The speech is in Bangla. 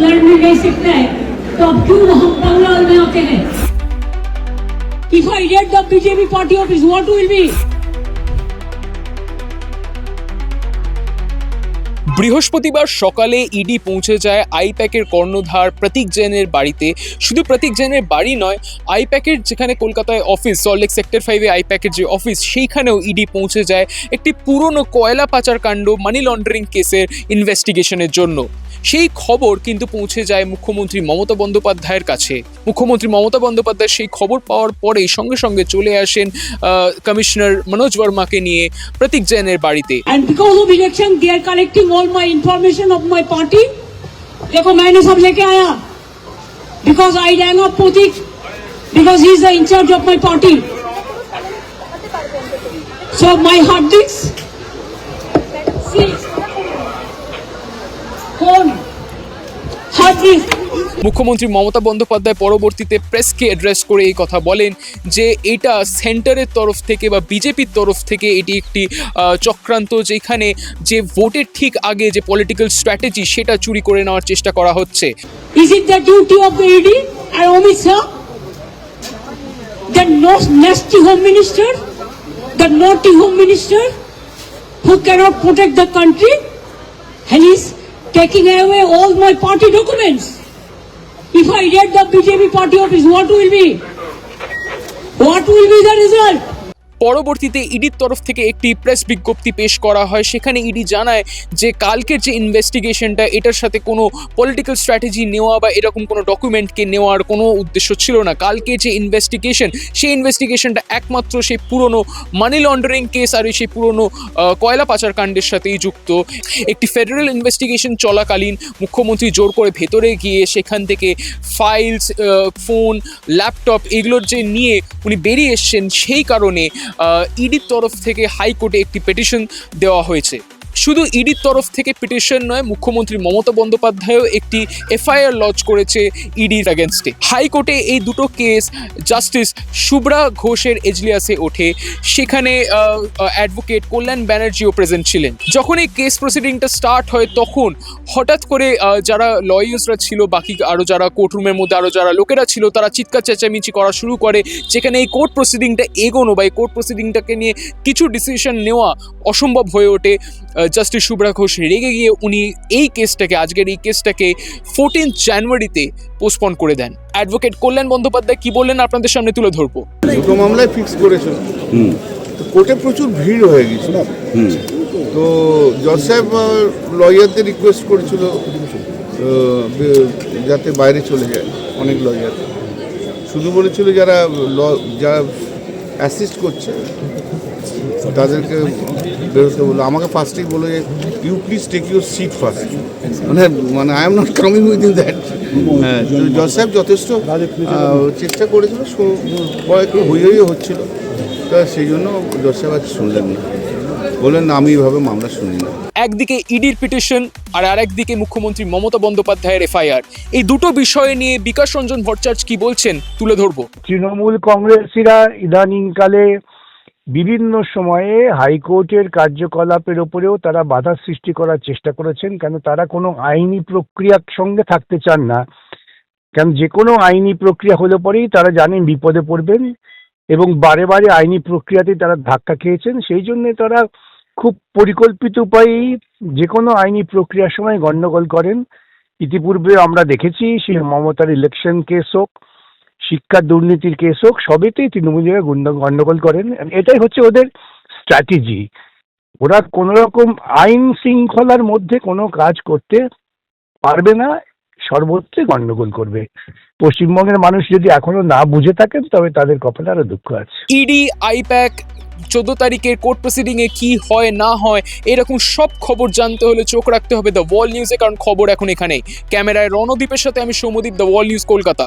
लड़ने नहीं सकता है तो अब क्यों हम बंगाल में आते हैं? If I get the BJP party of is what will be বৃহস্পতিবার সকালে ইডি পৌঁছে যায় আইপ্যাকের কর্ণধার প্রতীক জৈনের বাড়িতে। শুধু প্রতীক জৈনের বাড়ি নয়, আইপ্যাকের যেখানে কলকাতায় অফিস সল্লেক সেক্টর ফাইভে আইপ্যাকের যে অফিস সেইখানেও ইডি পৌঁছে যায় একটি পুরনো কয়লা পাচার কাণ্ড মানি লন্ডারিং কেসের ইনভেস্টিগেশনের জন্য। সেই খবর কিন্তু পৌঁছে যায় মুখ্যমন্ত্রী মমতা বন্দ্যোপাধ্যায়ের কাছে। মুখ্যমন্ত্রী মমতা বন্দ্যোপাধ্যায় সেই খবর পাওয়ার পরেই সঙ্গে সঙ্গে চলে আসেন কমিশনার মনোজ বর্মাকে নিয়ে প্রতীক জৈনের বাড়িতে। my information of my party. देखो मैंने सब लेके आया because I rang up Pratik because he is the in charge of my party. So my hard disks. See. মুখ্যমন্ত্রী মমতা বন্দ্যোপাধ্যায় পরবর্তীতে প্রেসকে অ্যাড্রেস করে এই কথা বলেন যে এটা সেন্টারের তরফ থেকে বা বিজেপির তরফ থেকে এটি একটি চক্রান্ত যেখানে যে ভোটের ঠিক আগে যে পলিটিক্যাল স্ট্র্যাটেজি সেটা চুরি করে নেওয়ার চেষ্টা করা হচ্ছে। The duty of the ED and Amit Shah? The no- nasty home minister, the naughty home minister who cannot protect the country and is taking away all my party documents. If I get the BJP party office, what will be? What will be the result? পরবর্তীতে ইডির তরফ থেকে একটি প্রেস বিজ্ঞপ্তি পেশ করা হয়। সেখানে ইডি জানায় যে কালকের যে ইনভেস্টিগেশনটা, এটার সাথে কোনো পলিটিক্যাল স্ট্র্যাটেজি নেওয়া বা এরকম কোনো ডকুমেন্টকে নেওয়ার কোনো উদ্দেশ্য ছিল না। কালকে যে ইনভেস্টিগেশন, সেই ইনভেস্টিগেশনটা একমাত্র সেই পুরনো মানি লন্ডারিং কেস আর সেই পুরনো কয়লা পাচার কাণ্ডের সাথেই যুক্ত। একটি ফেডারেল ইনভেস্টিগেশন চলাকালীন মুখ্যমন্ত্রী জোর করে ভেতরে গিয়ে সেখান থেকে ফাইলস ফোন ল্যাপটপ এগুলোর যে নিয়ে উনি বেরিয়ে এসছেন, সেই কারণে ইডির তরফ থেকে হাইকোর্টে একটি পিটিশন দেওয়া হয়েছে। শুধু ইডির তরফ থেকে পিটিশন নয়, মুখ্যমন্ত্রী মমতা বন্দ্যোপাধ্যায়ও একটি এফআইআর লঞ্চ করেছে ইডির অ্যাগেনস্টে হাইকোর্টে এই দুটো কেস জাস্টিস শুভ্রা ঘোষের এজলিয়াসে ওঠে। সেখানে অ্যাডভোকেট কল্যাণ ব্যানার্জিও প্রেজেন্ট ছিলেন। যখন এই কেস প্রসিডিংটা স্টার্ট হয়, তখন হঠাৎ করে যারা লয়ার্সরা ছিল, বাকি আরও যারা কোর্টরুমের মধ্যে আরও যারা লোকেরা ছিল, তারা চিৎকার চেঁচামেচি করা শুরু করে, যেখানে এই কোর্ট প্রসিডিংটা এগোনো বা এই কোর্ট প্রসিডিংটাকে নিয়ে কিছু ডিসিশন নেওয়া অসম্ভব হয়ে ওঠে। জাস্টিস শুভ্রা ঘোষ রেগে গিয়ে উনি এই কেসটাকে আজকের এই কেসটাকে ফোরটিন জানুয়ারিতে পোস্টপন করে দেন। অ্যাডভোকেট কল্যাণ বন্দ্যোপাধ্যায় কি বললেন? আপনাদের সামনে তুলে ধরবো। দুটো মামলায় ফিক্স করেছিল তো কোর্টে প্রচুর ভিড় হয়ে গেছিল তো জজ সাহেব লয়ারদের রিকোয়েস্ট করেছিল যাতে বাইরে চলে যায় অনেক লয়ার শুধু বলেছিল যারা ল যারা অ্যাসিস্ট করছে। তাদেরকে বেরোতে বলল আমাকে ফার্স্টেই বলে যে you please take your seat first মানে মানে I am not coming with in that হ্যাঁ জজ সাহেব যথেষ্ট চেষ্টা করেছিল একটু হই হই হচ্ছিল। তা সেই জন্য জজ সাহেব আজ শুনলেন না। বললেন আমি এইভাবে মামলা শুনি না। একদিকে ইডির পিটিশন আর আরেকদিকে মুখ্যমন্ত্রী মমতা বন্দ্যোপাধ্যায়ের এফআইআর। এই দুটো বিষয় নিয়ে বিকাশ রঞ্জন ভট্টাচার্য কি বলছেন তুলে ধরবো। তৃণমূল কংগ্রেসীরা ইদানিংকালে বিভিন্ন সময়ে হাইকোর্টের কার্যকলাপের ওপরেও তারা বাধা সৃষ্টি করার চেষ্টা করেছেন কেন তারা কোনো আইনি প্রক্রিয়ার সঙ্গে থাকতে চান না। কেন যে কোনো আইনি প্রক্রিয়া হলে পরেই তারা জানেন বিপদে পড়বেন। এবং বারে বারে আইনি প্রক্রিয়াতে তারা ধাক্কা খেয়েছেন। সেই জন্য তারা খুব পরিকল্পিত উপায়েই যে কোনো আইনি প্রক্রিয়ার সময় গণ্ডগোল করেন। ইতিপূর্বে আমরা দেখেছি সে মমতার ইলেকশন কেস হোক, শিক্ষা দুর্নীতির কেস হোক, সবেতেই তৃণমূলীরা গন্ডগোল করেন। এটাই হচ্ছে ওদের স্ট্র্যাটেজি ওরা কোনো রকম আইন শৃঙ্খলার মধ্যে কোনো কাজ করতে পারবে না সর্বত্রে গন্ডগোল করবে। পশ্চিমবঙ্গের মানুষ যদি এখনও না বুঝে থাকেন, তবে তাদের কপালে আরও দুঃখ আছে। ইডি, আইপ্যাক, চোদ্দ তারিখের কোর্ট প্রসিডিং এ কি হয়, না হয়, এরকম সব খবর জানতে হলে চোখ রাখতে হবে দ্য ওয়াল নিউজে কারণ খবর এখন এখানেই। ক্যামেরায় রণদীপের সাথে আমি Soumadip the Wall News Kolkata.